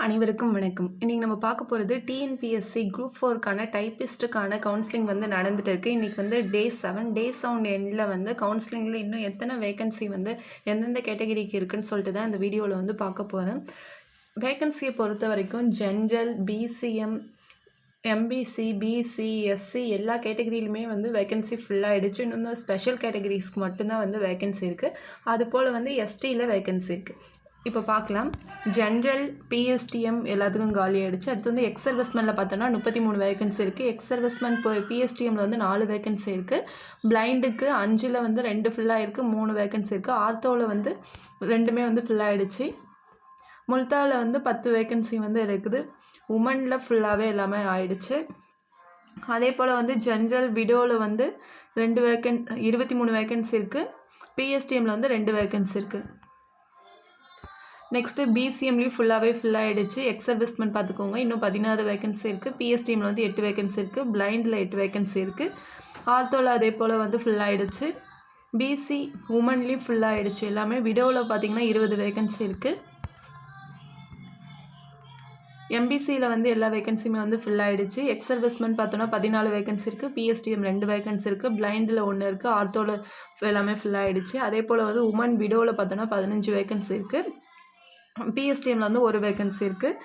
அனைவருக்கும் வணக்கம். இன்றைக்கி நம்ம பார்க்க போகிறது டிஎன்பிஎஸ்சி குரூப் ஃபோருக்கான டைப்பிஸ்ட்டுக்கான கவுன்சிலிங் வந்து நடந்துகிட்டு இருக்குது இன்றைக்கி வந்து டே செவன் டே செவன் எண்டில் வந்து கவுன்சிலிங்கில் இன்னும் எத்தனை வேகன்சி வந்து எந்தெந்த கேட்டகரிக்கு இருக்குதுன்னு சொல்லிட்டு தான் இந்த வீடியோவில் வந்து பார்க்க போகிறேன் வேகன்சியை பொறுத்த வரைக்கும் general BCM MBC BC SC எல்லா கேட்டகரியிலுமே வந்து வேகன்சி ஃபுல்லாகிடுச்சு இன்னும் ஸ்பெஷல் கேட்டகரிஸ்க்கு மட்டும்தான் வந்து வேகன்சி இருக்குது அது போல் வந்து எஸ்டியில் வேகன்சி இருக்குது இப்போ பார்க்கலாம் ஜென்ரல் பிஎஸ்டிஎம் எல்லாத்துக்கும் காலி ஆகிடுச்சு அடுத்து வந்து எக்ஸ் சர்வீஸ்மேனில் பார்த்தோன்னா முப்பத்தி மூணு வேகன்சி இருக்குது எக்ஸ் சர்வீஸ்மேன் இப்போ பிஎஸ்டிஎம்மில் வந்து நாலு வேகன்சி இருக்குது பிளைண்டுக்கு அஞ்சில் வந்து ரெண்டு ஃபில்லாக இருக்குது மூணு வேகன்சி இருக்குது ஆர்த்தோவில் வந்து ரெண்டுமே வந்து ஃபில் ஆகிடுச்சு முல்தாவில் வந்து பத்து வேகன்சி வந்து இருக்குது. உமனில் ஃபுல்லாகவே எல்லாமே ஆயிடுச்சு. அதே போல் வந்து ஜென்ரல் விடோவில் வந்து ரெண்டு வேக்கன் இருபத்தி மூணு வேகன்சி இருக்குது பிஎஸ்டிஎம்மில் வந்து ரெண்டு வேகன்சி இருக்குது நெக்ஸ்ட்டு பிசிஎம்லேயும் ஃபுல்லாகவே ஃபுல் ஆகிடுச்சு எக்ஸ் சர்வீஸ்மெண்ட் பார்த்துக்கோங்க. இன்னும் பதினாறு வேகன்சி இருக்குது பிஎஸ்டிஎம்மில் வந்து எட்டு வேகன்சி இருக்குது பிளைண்டில் எட்டு வேகன்சி இருக்குது ஆர்த்தோவில் அதே போல் வந்து ஃபுல் ஆகிடுச்சு பிசி உமன்லேயும் ஃபுல் ஆகிடுச்சு எல்லாமே. விடோவில் பார்த்தீங்கன்னா இருபது வேகன்சி இருக்குது எம்பிசியில் வந்து எல்லா வேகன்சியுமே வந்து ஃபில் ஆகிடுச்சு எக்ஸ் சர்வீஸ்மெண்ட் பார்த்தோன்னா பதினாலு வேகன்சி இருக்குது பிஎஸ்டிஎம் ரெண்டு வேகன்சி இருக்குது பிளைண்டில் ஒன்று இருக்குது ஆர்த்தோவில் எல்லாமே ஃபில் ஆகிடுச்சு அதே போல் வந்து உமன் விடோவில் பார்த்தோன்னா பதினஞ்சு வேகன்சி இருக்குது பிஎஸ்டிஎம்மில் வந்து ஒரு வேகன்சி இருக்குது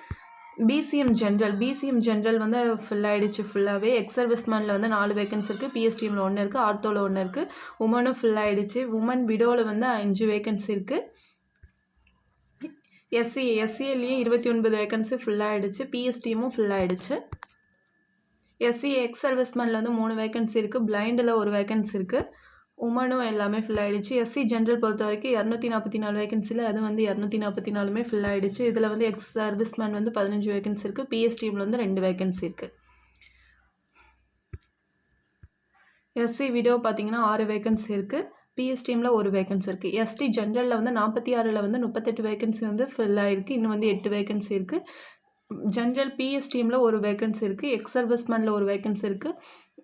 பிசிஎம் ஜென்ரல் பிசிஎம் ஜென்ரல் வந்து ஃபில் ஆகிடுச்சு ஃபுல்லாகவே எக்ஸ் சர்வீஸ்மேனில் வந்து நாலு வேகன்சி இருக்குது பிஎஸ்டிஎம்மில் ஒன்று இருக்குது ஆர்த்தோவில் ஒன்று இருக்குது உமனும் ஃபில் ஆகிடுச்சு உமன் விடோவில் வந்து அஞ்சு வேகன்சி இருக்குது எஸ்சி எஸ்சிஎல்லையும் இருபத்தி ஒன்பது வேகன்சி ஃபுல் ஆகிடுச்சு பிஎஸ்டிஎம்மும் ஃபுல் ஆகிடுச்சு எஸ்சி எக்ஸ் சர்வீஸ்மேனில் வந்து மூணு வேகன்சி இருக்குது பிளைண்டில் ஒரு வேகன்சி இருக்குது உமனும் எல்லாமே ஃபில் ஆகிடுச்சு எஸ்சி ஜென்ரல் பொறுத்த வரைக்கும் இரநூத்தி நாற்பத்தி நாலு வேகன்சியில் அது வந்து இரநூத்தி நாற்பத்தி நாலுமே ஃபில் ஆகிடுச்சு இதில் வந்து எக்ஸ் சர்வீஸ் மேன் வந்து பதினஞ்சு வேகன்சி இருக்குது பிஎஸ்டிஎம்மில் வந்து ரெண்டு வேகன்சி இருக்குது எஸ்சி விடோ பார்த்தீங்கன்னா ஆறு வேகன்சி இருக்குது பிஎஸ்டிஎம்மில் ஒரு வேகன்சி இருக்குது எஸ்டி ஜென்ரலில் வந்து நாற்பத்தி ஆறில் வந்து முப்பத்தெட்டு வேகன்சி வந்து ஃபில் ஆகிருக்கு இன்னும் வந்து எட்டு வேகன்சி இருக்குது ஜென்ரல் பிஎஸ்டிஎம்மில் ஒரு வேகன்சி இருக்குது எக்ஸ் சர்வீஸ்மேனில் ஒரு வேகன்சி இருக்குது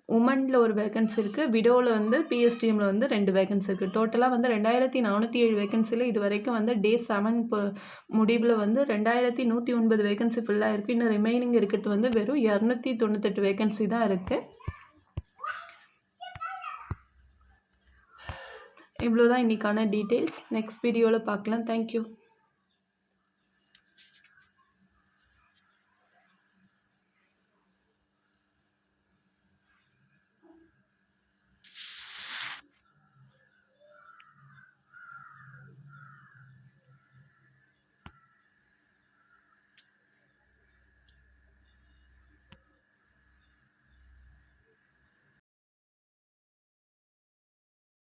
உமனில் ஒரு வேகன்சி இருக்குது விடோவில் வந்து பிஎஸ்டிஎம்மில் வந்து ரெண்டு வேகன்சி இருக்குது டோட்டலாக வந்து ரெண்டாயிரத்தி நானூற்றி ஏழு வேகன்சியில் இது வரைக்கும் வந்து டே செவன் இப்போ முடிவில் வந்து ரெண்டாயிரத்தி நூற்றி ஒன்பது வேகன்சி ஃபுல்லாக இருக்குது இன்னும் ரிமைனிங் இருக்கிறது வந்து வெறும் இரநூத்தி தொண்ணூத்தெட்டு வேகன்சி தான் இருக்குது இவ்வளோ தான் இன்றைக்கான டீட்டெயில்ஸ் நெக்ஸ்ட் வீடியோவில் பார்க்கலாம். தேங்க்யூ